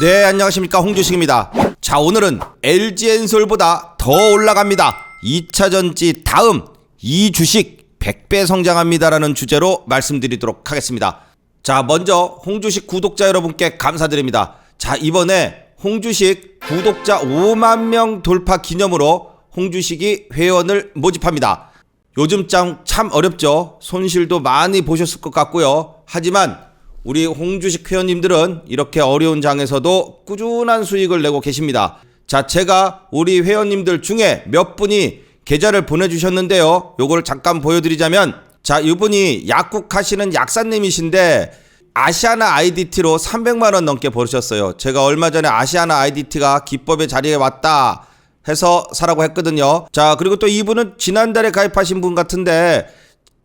네, 안녕하십니까. 홍주식입니다. 자, 오늘은 LG엔솔보다 더 올라갑니다. 2차 전지 다음 이 주식 100배 성장합니다라는 주제로 말씀드리도록 하겠습니다. 자, 먼저 홍주식 구독자 여러분께 감사드립니다. 자, 이번에 홍주식 구독자 5만 명 돌파 기념으로 홍주식이 회원을 모집합니다. 요즘 참, 참 어렵죠. 손실도 많이 보셨을 것 같고요. 하지만 우리 홍주식 회원님들은 이렇게 어려운 장에서도 꾸준한 수익을 내고 계십니다. 자, 제가 우리 회원님들 중에 몇 분이 계좌를 보내주셨는데요. 요거를 잠깐 보여드리자면, 자, 이분이 약국 하시는 약사님이신데, 아시아나 IDT로 300만원 넘게 벌으셨어요. 제가 얼마 전에 아시아나 IDT가 기법의 자리에 왔다 해서 사라고 했거든요. 자, 그리고 또 이분은 지난달에 가입하신 분 같은데,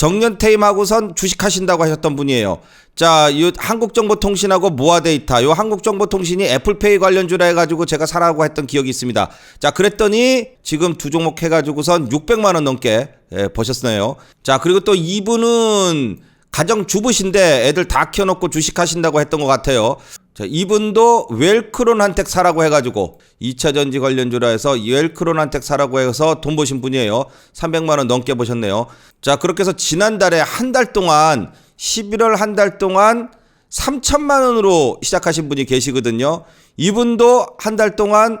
정년퇴임하고선 주식하신다고 하셨던 분이에요. 자, 이 한국정보통신하고 모아데이터, 요 한국정보통신이 애플페이 관련주라 해가지고 제가 사라고 했던 기억이 있습니다. 자, 그랬더니 지금 두 종목 해가지고선 600만 원 넘게 예, 버셨네요. 자, 그리고 또 이분은 가정 주부신데 애들 다 키워놓고 주식하신다고 했던 것 같아요. 자, 이분도 웰크론 한택 사라고 해가지고 2차 전지 관련주라 해서 웰크론 한택 사라고 해서 돈 버신 분이에요. 300만 원 넘게 버셨네요. 자, 그렇게 해서 지난달에 한 달 동안 11월 한 달 동안 3천만 원으로 시작하신 분이 계시거든요. 이분도 한 달 동안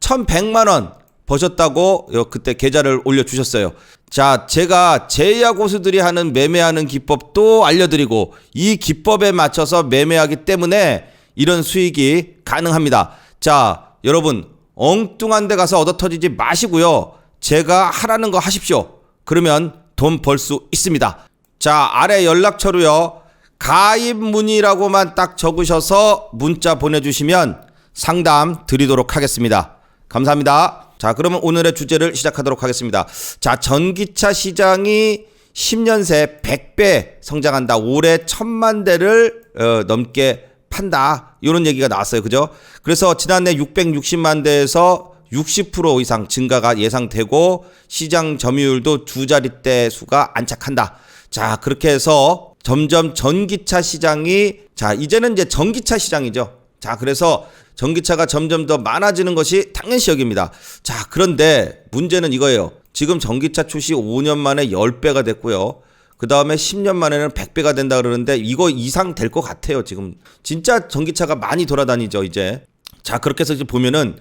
1,100만 원 버셨다고 요 그때 계좌를 올려 주셨어요. 자, 제가 제야 고수들이 하는 매매하는 기법도 알려드리고 이 기법에 맞춰서 매매하기 때문에 이런 수익이 가능합니다. 자, 여러분 엉뚱한 데 가서 얻어 터지지 마시고요. 제가 하라는 거 하십시오. 그러면 돈 벌 수 있습니다. 자, 아래 연락처로요. 가입 문의라고만 딱 적으셔서 문자 보내주시면 상담 드리도록 하겠습니다. 감사합니다. 자, 그러면 오늘의 주제를 시작하도록 하겠습니다. 자, 전기차 시장이 10년 새 100배 성장한다. 올해 천만 대를 어, 넘게 판다. 이런 얘기가 나왔어요. 그죠? 그래서 지난해 660만 대에서 60% 이상 증가가 예상되고 시장 점유율도 두 자릿대 수가 안착한다. 자, 그렇게 해서 점점 전기차 시장이 자, 이제는 이제 전기차 시장이죠. 자, 그래서 전기차가 점점 더 많아지는 것이 당연시 여깁니다. 자, 그런데 문제는 이거예요. 지금 전기차 출시 5년 만에 10배가 됐고요. 그 다음에 10년 만에는 100배가 된다 그러는데 이거 이상 될 것 같아요. 지금 진짜 전기차가 많이 돌아다니죠, 이제. 자, 그렇게 해서 이제 보면은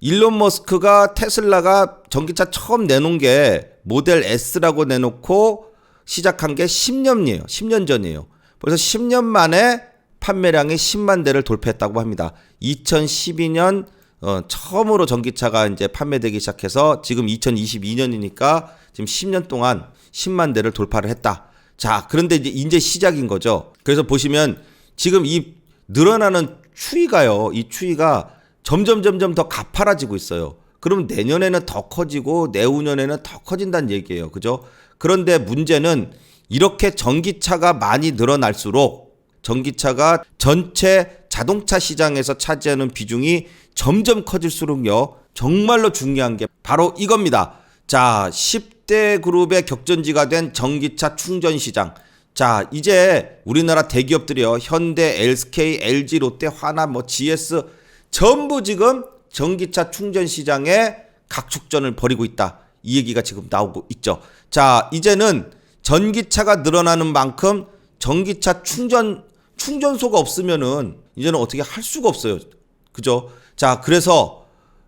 일론 머스크가 테슬라가 전기차 처음 내놓은 게 모델 S라고 내놓고 시작한 게 10년이에요. 10년 전이에요. 그래서 10년 만에 판매량이 10만 대를 돌파했다고 합니다. 2012년 어, 처음으로 전기차가 이제 판매되기 시작해서 지금 2022년이니까 지금 10년 동안 10만 대를 돌파를 했다. 자, 그런데 이제 이제 시작인 거죠. 그래서 보시면 지금 이 늘어나는 추이가요. 이 추이가 점점 점점 더 가파라지고 있어요. 그럼 내년에는 더 커지고 내후년에는 더 커진다는 얘기예요. 그죠? 그런데 문제는 이렇게 전기차가 많이 늘어날수록 전기차가 전체 자동차 시장에서 차지하는 비중이 점점 커질수록요. 정말로 중요한 게 바로 이겁니다. 자, 10대 그룹의 격전지가 된 전기차 충전 시장. 자, 이제 우리나라 대기업들이요. 현대, LSK, LG, 롯데, 화나, 뭐 GS 전부 지금 전기차 충전 시장에 각축전을 벌이고 있다. 이 얘기가 지금 나오고 있죠. 자, 이제는 전기차가 늘어나는 만큼 전기차 충전 충전소가 없으면은 이제는 어떻게 할 수가 없어요. 그죠? 자, 그래서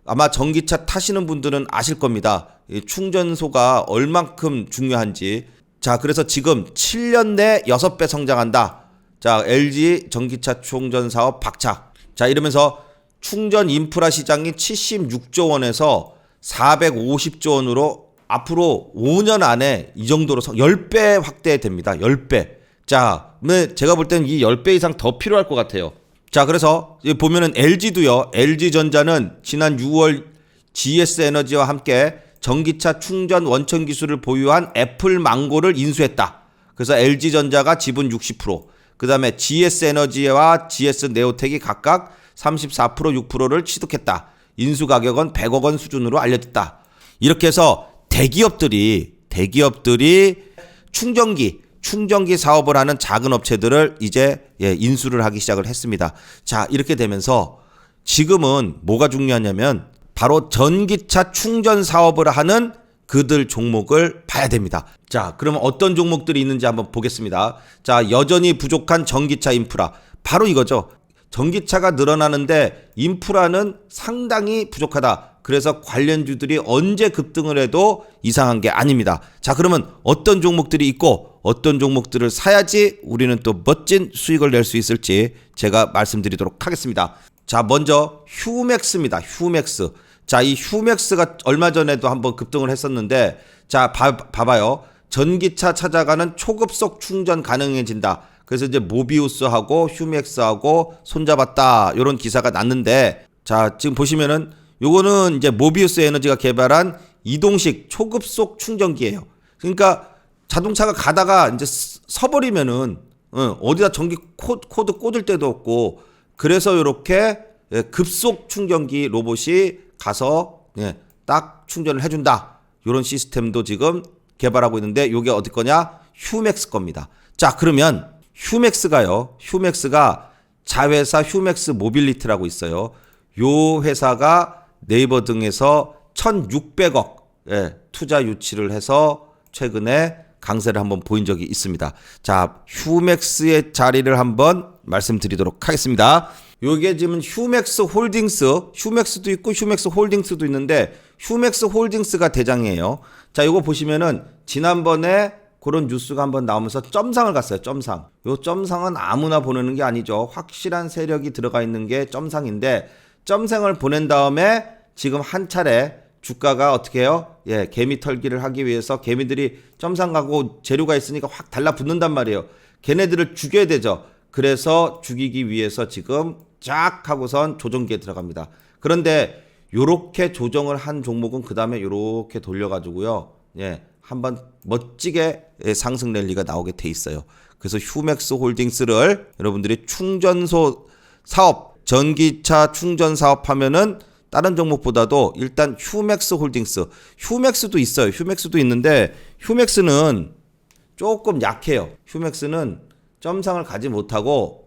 아마 전기차 타시는 분들은 아실 겁니다. 이 충전소가 얼만큼 중요한지. 자, 그래서 지금 7년 내 6배 성장한다. 자, LG 전기차 충전 사업 박차. 자, 이러면서 충전 인프라 시장이 76조 원에서 450조 원으로 앞으로 5년 안에 이 정도로 10배 확대됩니다. 10배. 자, 제가 볼 때는 이 10배 이상 더 필요할 것 같아요. 자, 그래서 보면은 LG도요. LG전자는 지난 6월 GS 에너지와 함께 전기차 충전 원천 기술을 보유한 애플 망고를 인수했다. 그래서 LG전자가 지분 60%, 그 다음에 GS 에너지와 GS 네오텍이 각각 34% 6%를 취득했다. 인수 가격은 100억 원 수준으로 알려졌다. 이렇게 해서 대기업들이 대기업들이 충전기 충전기 사업을 하는 작은 업체들을 이제 예, 인수를 하기 시작을 했습니다. 자 이렇게 되면서 지금은 뭐가 중요하냐면 바로 전기차 충전 사업을 하는 그들 종목을 봐야 됩니다. 자, 그러면 어떤 종목들이 있는지 한번 보겠습니다. 자, 여전히 부족한 전기차 인프라. 바로 이거죠. 전기차가 늘어나는데 인프라는 상당히 부족하다. 그래서 관련주들이 언제 급등을 해도 이상한 게 아닙니다. 자, 그러면 어떤 종목들이 있고 어떤 종목들을 사야지 우리는 또 멋진 수익을 낼 수 있을지 제가 말씀드리도록 하겠습니다. 자, 먼저 휴맥스입니다. 휴맥스. 자, 이 휴맥스가 얼마 전에도 한번 급등을 했었는데 자, 봐, 봐봐요. 전기차 찾아가는 초급속 충전 가능해진다. 그래서 이제 모비우스하고 휴맥스하고 손잡았다. 이런 기사가 났는데 자, 지금 보시면은 요거는 이제 모비우스 에너지가 개발한 이동식 초급속 충전기예요. 그러니까 자동차가 가다가 이제 스- 서버리면은 어, 어디다 전기 코, 코드 꽂을 데도 없고 그래서 이렇게 예, 급속 충전기 로봇이 가서 예, 딱 충전을 해준다. 이런 시스템도 지금 개발하고 있는데 이게 어디 거냐? 휴맥스 겁니다. 자 그러면 휴맥스가요. 휴맥스가 자회사 휴맥스 모빌리티라고 있어요. 요 회사가 네이버 등에서 1,600억 예, 투자 유치를 해서 최근에 강세를 한번 보인 적이 있습니다. 자, 휴맥스의 자리를 한번 말씀드리도록 하겠습니다. 요게 지금 휴맥스 홀딩스, 휴맥스도 있고 휴맥스 홀딩스도 있는데 휴맥스 홀딩스가 대장이에요. 자, 요거 보시면은 지난번에 그런 뉴스가 한번 나오면서 점상을 갔어요. 점상. 요 점상은 아무나 보내는 게 아니죠. 확실한 세력이 들어가 있는 게 점상인데 점상을 보낸 다음에 지금 한 차례 주가가 어떻게 해요? 예, 개미 털기를 하기 위해서 개미들이 점상 가고 재료가 있으니까 확 달라붙는단 말이에요. 걔네들을 죽여야 되죠. 그래서 죽이기 위해서 지금 쫙 하고선 조정기에 들어갑니다. 그런데 요렇게 조정을 한 종목은 그 다음에 요렇게 돌려가지고요. 예, 한번 멋지게 예, 상승 랠리가 나오게 돼 있어요. 그래서 휴맥스 홀딩스를 여러분들이 충전소 사업, 전기차 충전 사업 하면은 다른 종목보다도 일단 휴맥스 홀딩스, 휴맥스도 있어요. 휴맥스도 있는데 휴맥스는 조금 약해요. 휴맥스는 점상을 가지 못하고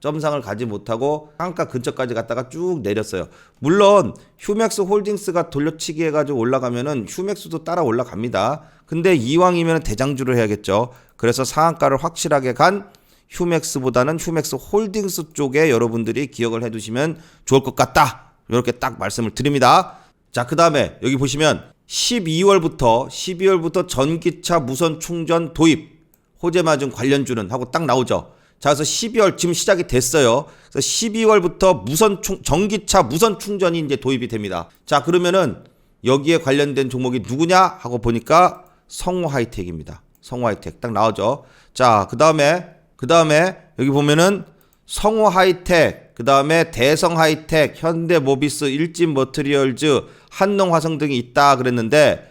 점상을 가지 못하고 상가 근처까지 갔다가 쭉 내렸어요. 물론 휴맥스 홀딩스가 돌려치기 해가지고 올라가면은 휴맥스도 따라 올라갑니다. 근데 이왕이면 대장주를 해야겠죠. 그래서 상한가를 확실하게 간 휴맥스보다는 휴맥스 홀딩스 쪽에 여러분들이 기억을 해두시면 좋을 것 같다. 이렇게 딱 말씀을 드립니다. 자, 그 다음에 여기 보시면 12월부터 12월부터 전기차 무선 충전 도입 호재 맞은 관련주는 하고 딱 나오죠. 자, 그래서 12월 지금 시작이 됐어요. 그래서 12월부터 무선 충, 전기차 무선 충전이 이제 도입이 됩니다. 자, 그러면은 여기에 관련된 종목이 누구냐 하고 보니까. 성우 하이텍 딱 나오죠. 자, 그 다음에 그 다음에 여기 보면은 성우 하이텍, 그 다음에 대성 하이텍, 현대 모비스, 일진 머트리얼즈, 한농 화성 등이 있다 그랬는데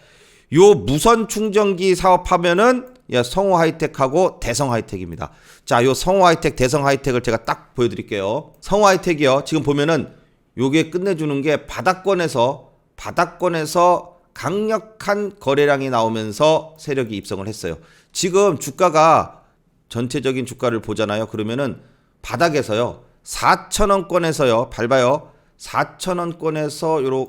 요 무선 충전기 사업하면은 야, 성우 하이텍하고 대성 하이텍입니다. 자, 요 성우 하이텍, 대성 하이텍을 제가 딱 보여드릴게요. 성우 하이텍이요. 지금 보면은 요게 끝내주는 게 바닥권에서 바닥권에서 강력한 거래량이 나오면서 세력이 입성을 했어요. 지금 주가가 전체적인 주가를 보잖아요. 그러면은 바닥에서요. 4천원권에서요. 밟아요. 4천원권에서 요러,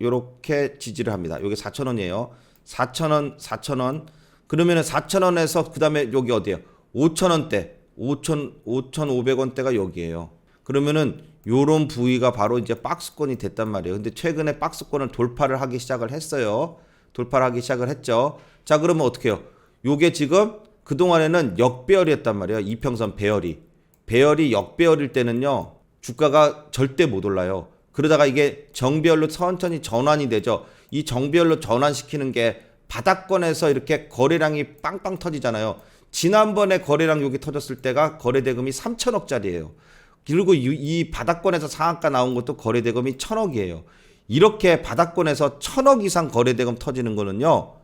요렇게 지지를 합니다. 요게 4천원이에요. 4천원, 4천원. 그러면은 4천원에서 그 다음에 여기 어디에요? 5천원대. 5천, 5,500원대가 여기에요. 그러면은 요런 부위가 바로 이제 박스권이 됐단 말이에요. 근데 최근에 박스권을 돌파를 하기 시작을 했어요. 돌파를 하기 시작을 했죠. 자, 그러면 어떻게 해요? 요게 지금 그동안에는 역배열이었단 말이에요. 이평선 배열이. 배열이 역배열일 때는요. 주가가 절대 못 올라요. 그러다가 이게 정배열로 천천히 전환이 되죠. 이 정배열로 전환시키는 게 바닥권에서 이렇게 거래량이 빵빵 터지잖아요. 지난번에 거래량 여기 터졌을 때가 거래 대금이 3천억짜리예요. 그리고 이, 이 바닥권에서 상한가 나온 것도 거래 대금이 천억이에요. 이렇게 바닥권에서 천억 이상 거래 대금 터지는 거는요.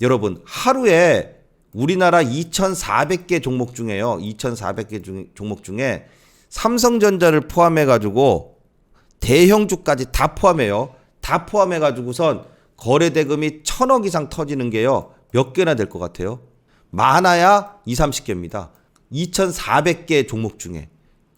여러분 하루에 우리나라 2,400개 종목 중에요. 2,400개 중, 종목 중에 삼성전자를 포함해 가지고 대형주까지 다 포함해요. 다 포함해 가지고선 거래 대금이 천억 이상 터지는 게요. 몇 개나 될 것 같아요? 많아야 2, 30개입니다. 2,400개 종목 중에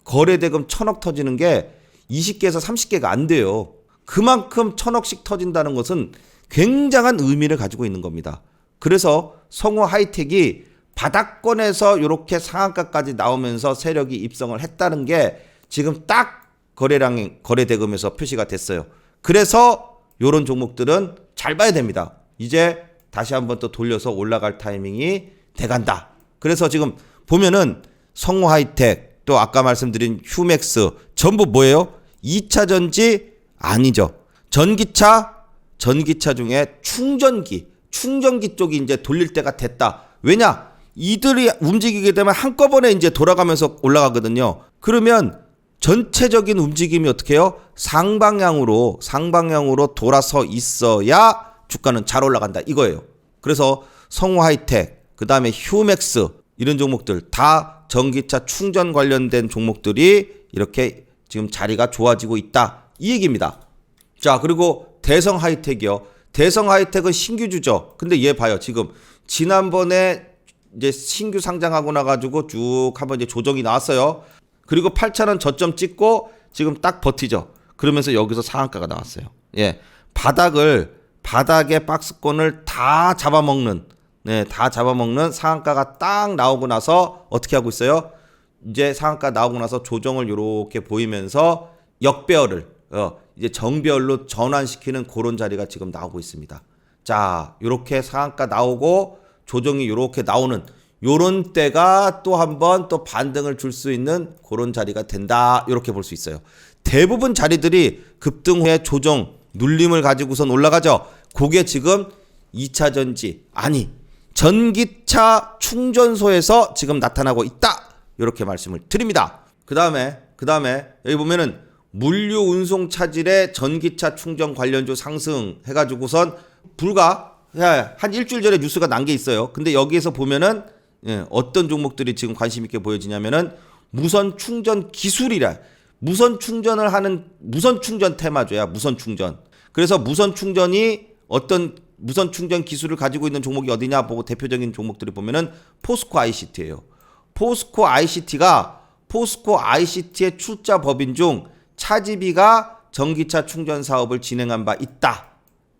거래 대금 천억 터지는 게 20개에서 30개가 안 돼요. 그만큼 천억씩 터진다는 것은 굉장한 의미를 가지고 있는 겁니다. 그래서 성우 하이텍이 바닥권에서 이렇게 상한가까지 나오면서 세력이 입성을 했다는 게 지금 딱 거래량 거래 대금에서 표시가 됐어요. 그래서 이런 종목들은 잘 봐야 됩니다. 이제 다시 한번 또 돌려서 올라갈 타이밍이 돼간다. 그래서 지금 보면은 성우 하이텍 또 아까 말씀드린 휴맥스 전부 뭐예요? 2차 전지 아니죠. 전기차 전기차 중에 충전기 충전기 쪽이 이제 돌릴 때가 됐다. 왜냐? 이들이 움직이게 되면 한꺼번에 이제 돌아가면서 올라가거든요. 그러면 전체적인 움직임이 어떻게 해요? 상방향으로 상방향으로 돌아서 있어야 주가는 잘 올라간다 이거예요. 그래서 성우 하이텍, 그 다음에 휴맥스 이런 종목들 다 전기차 충전 관련된 종목들이 이렇게 지금 자리가 좋아지고 있다. 이 얘기입니다. 자, 그리고 대성 하이텍이요. 대성 하이텍은 신규주죠. 근데 얘 봐요. 지금 지난번에 이제 신규 상장하고 나가지고 쭉 한번 이제 조정이 나왔어요. 그리고 8,000원 저점 찍고 지금 딱 버티죠. 그러면서 여기서 상한가가 나왔어요. 예. 바닥을, 바닥의 박스권을 다 잡아먹는, 네, 다 잡아먹는 상한가가 딱 나오고 나서 어떻게 하고 있어요? 이제 상한가 나오고 나서 조정을 이렇게 보이면서 역배열을, 어, 이제 정배열로 전환시키는 그런 자리가 지금 나오고 있습니다. 자, 요렇게 상한가 나오고 조정이 요렇게 나오는 요런 때가 또 한번 또 반등을 줄 수 있는 그런 자리가 된다. 요렇게 볼 수 있어요. 대부분 자리들이 급등 후에 조정 눌림을 가지고선 올라가죠. 그게 지금 2차 전지 아니 전기차 충전소에서 지금 나타나고 있다. 이렇게 말씀을 드립니다. 그다음에 그다음에 여기 보면은 물류 운송 차질의 전기차 충전 관련주 상승 해가지고선 불과 예, 한 일주일 전에 뉴스가 난 게 있어요. 근데 여기에서 보면은 예, 어떤 종목들이 지금 관심 있게 보여지냐면은 무선 충전 기술이라 무선 충전을 하는 무선 충전 테마주야 무선 충전. 그래서 무선 충전이 어떤 무선 충전 기술을 가지고 있는 종목이 어디냐 보고 대표적인 종목들을 보면은 포스코 ICT예요. 포스코 ICT가 포스코 ICT의 출자 법인 중 차지비가 전기차 충전 사업을 진행한 바 있다.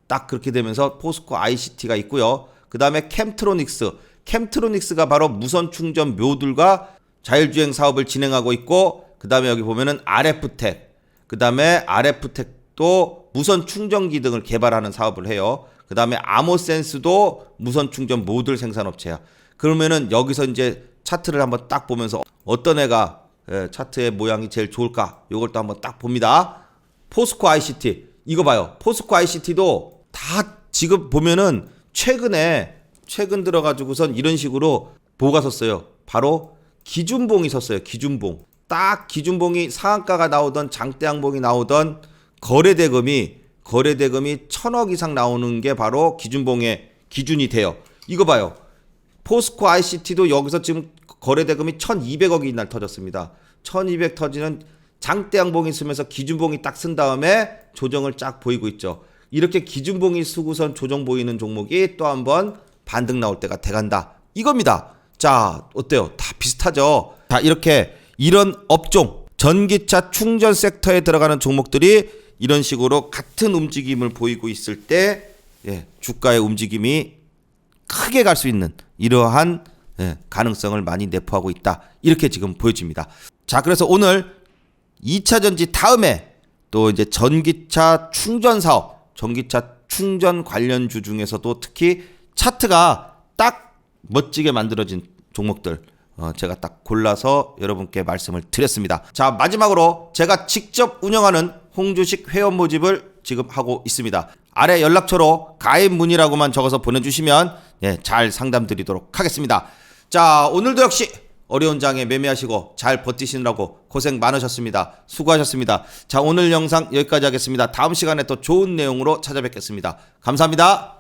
딱 그렇게 되면서 포스코 ICT가 있고요. 그 다음에 캠트로닉스. 캠트로닉스가 바로 무선 충전 묘들과 자율주행 사업을 진행하고 있고, 그 다음에 여기 보면은 RF텍. 그 다음에 RF텍도 무선 충전기 등을 개발하는 사업을 해요. 그 다음에 아모센스도 무선 충전 모듈 생산업체야. 그러면은 여기서 이제 차트를 한번 딱 보면서 어떤 애가 예, 차트의 모양이 제일 좋을까? 요걸 또 한번 딱 봅니다. 포스코 ICT. 이거 봐요. 포스코 ICT도 다 지금 보면은 최근에 최근 들어가지고선 이런 식으로 뭐가 섰어요. 바로 기준봉이 섰어요. 기준봉. 딱 기준봉이 상한가가 나오던 장대양봉이 나오던 거래대금이 거래대금이 천억 이상 나오는 게 바로 기준봉의 기준이 돼요. 이거 봐요. 포스코 ICT도 여기서 지금 거래대금이 1,200억이 이날 터졌습니다. 1,200 터지는 장대 양봉이 쓰면서 기준봉이 딱 쓴 다음에 조정을 쫙 보이고 있죠. 이렇게 기준봉이 쓰고선 조정 보이는 종목이 또 한 번 반등 나올 때가 돼간다. 이겁니다. 자, 어때요? 다 비슷하죠? 자, 이렇게 이런 업종, 전기차 충전 섹터에 들어가는 종목들이 이런 식으로 같은 움직임을 보이고 있을 때, 예, 주가의 움직임이 크게 갈 수 있는 이러한 예, 가능성을 많이 내포하고 있다. 이렇게 지금 보여집니다. 자, 그래서 오늘 2차 전지 다음에 또 이제 전기차 충전 사업, 전기차 충전 관련주 중에서도 특히 차트가 딱 멋지게 만들어진 종목들 어, 제가 딱 골라서 여러분께 말씀을 드렸습니다. 자, 마지막으로 제가 직접 운영하는 홍주식 회원 모집을 지금 하고 있습니다. 아래 연락처로 가입 문의라고만 적어서 보내주시면 예, 잘 상담 드리도록 하겠습니다. 자, 오늘도 역시 어려운 장에 매매하시고 잘 버티시느라고 고생 많으셨습니다. 수고하셨습니다. 자, 오늘 영상 여기까지 하겠습니다. 다음 시간에 또 좋은 내용으로 찾아뵙겠습니다. 감사합니다.